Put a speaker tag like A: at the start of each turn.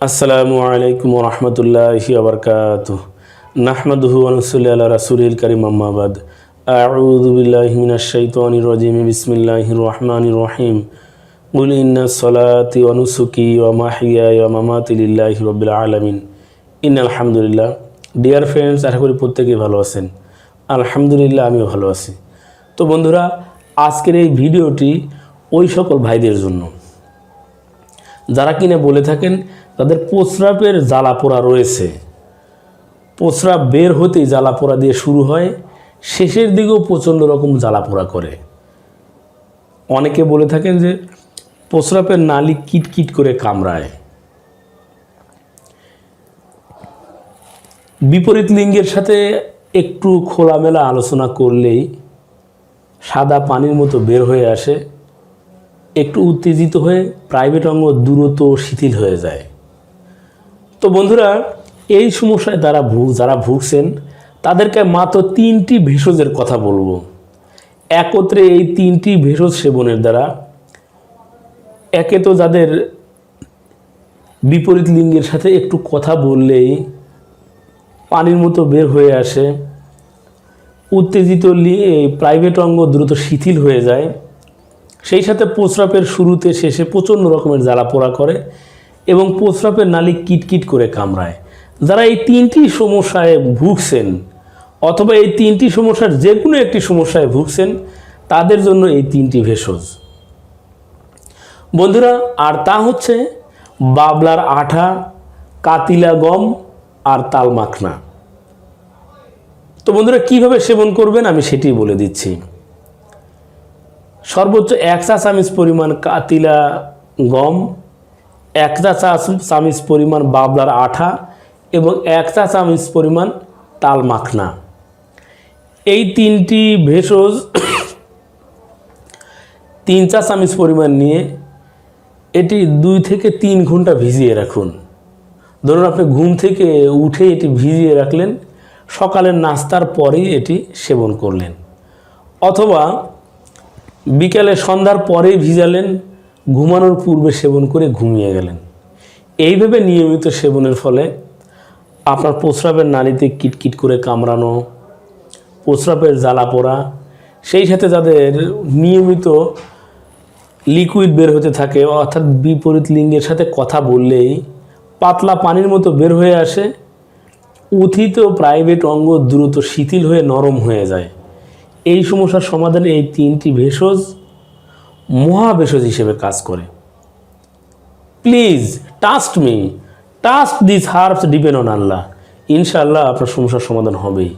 A: আসসালামু আলাইকুম রহমতুল্লাহি আবরকাত নাহমাদুহু আনসুল্লি আল্লাহ রাসুলিল করিম আম্মাবাদ আউযু বিল্লাহি মিনাশ শাইতানির রাজিম বিসমিল্লাহির রহমানির রহিম قل إن صلاتي ونسكي ومحياي ومماتي لله رب العالمين ইন আলহামদুলিল্লাহ ডিয়ার ফ্রেন্ডস আশা করি প্রত্যেকেই ভালো আছেন আলহামদুলিল্লাহ আমিও ভালো আছি তো বন্ধুরা আজকের এই ভিডিওটি ওই সকল ভাইদের জন্য যারা কিনা বলে থাকেন, তাদের প্রস্রাবের জ্বালা পোড়া রয়েছে। প্রস্রাব বের হতেই জ্বালা পোড়া দিয়ে শুরু হয়, শেষের দিকেও প্রচণ্ড রকম জ্বালা পোড়া করে। অনেকে বলে থাকেন যে, প্রস্রাবের নালি কিটকিট করে কামড়ায়। বিপরীত লিঙ্গের সাথে একটু খোলামেলা আলোচনা করলেই সাদা পানির মতো বের হয়ে আসে। একটু উত্তেজিত হয়ে প্রাইভেট অঙ্গ দ্রুত শিথিল হয়ে যায়। তো বন্ধুরা, এই সমস্যায় যারা ভুগ, যারা ভুগছেন, তাদেরকে মাত্র তিনটি ভেষজের কথা বলব। একত্রে এই তিনটি ভেষজ সেবনের দ্বারা, একে তো যাদের বিপরীত লিঙ্গের সাথে একটু কথা বললেই পানির মতো বের হয়ে আসে, উত্তেজিত প্রাইভেট অঙ্গ দ্রুত শিথিল হয়ে যায় সেই সাথে প্রস্রাবের শুরুতে শেষে প্রচণ্ড রকমের জ্বালা পোড়া করে এবং প্রস্রাবের নালি কিটকিট করে কামড়ায়। যারা এই তিনটি সমস্যায় ভুগছেন অথবা এই তিনটি সমস্যার যে কোনো একটি সমস্যায় ভুগছেন, তাদের জন্য এই তিনটি ভেষজ। বন্ধুরা, আর তা হচ্ছে বাবলার আঠা, কাতিলা গম আর তাল মাখনা তো বন্ধুরা, কীভাবে সেবন করবেন আমি সেটি বলে দিচ্ছি। সর্বোচ্চ এক চা চামিচ পরিমাণ কাতিলা গম, এক চা চামিচ পরিমাণ বাবলার আঠা এবং এক চা চামিচ পরিমাণ তাল মাখনা। এই তিনটি ভেষজ তিন চা চামিচ পরিমাণ নিয়ে এটি দুই থেকে তিন ঘণ্টা ভিজিয়ে রাখুন। ধরুন আপনি ঘুম থেকে উঠে এটি ভিজিয়ে রাখলেন, সকালের নাস্তার পরেই এটি সেবন করলেন। অথবা বিকেলে সন্ধ্যার পরেই ভিজালেন, ঘুমানোর পূর্বে সেবন করে ঘুমিয়ে গেলেন। এইভাবে নিয়মিত সেবনের ফলে আপনার প্রস্রাবের নালীতে কিটকিট করে কামড়ানো, প্রস্রাবের জ্বালা পোড়া, সেই সাথে যাদের নিয়মিত লিকুইড বের হতে থাকে, অর্থাৎ বিপরীত লিঙ্গের সাথে কথা বললেই পাতলা পানির মতো বের হয়ে আসে, উথিত প্রাইভেট অঙ্গ দ্রুত শিথিল হয়ে নরম হয়ে যায়। এই সমস্যার সমাধানে এই তিনটি ভেষজ মহাভেষজ হিসেবে কাজ করে। Please trust me trust this herbs depend on Allah ইনশাআল্লাহ আপনার সমস্যার সমাধান হবেই।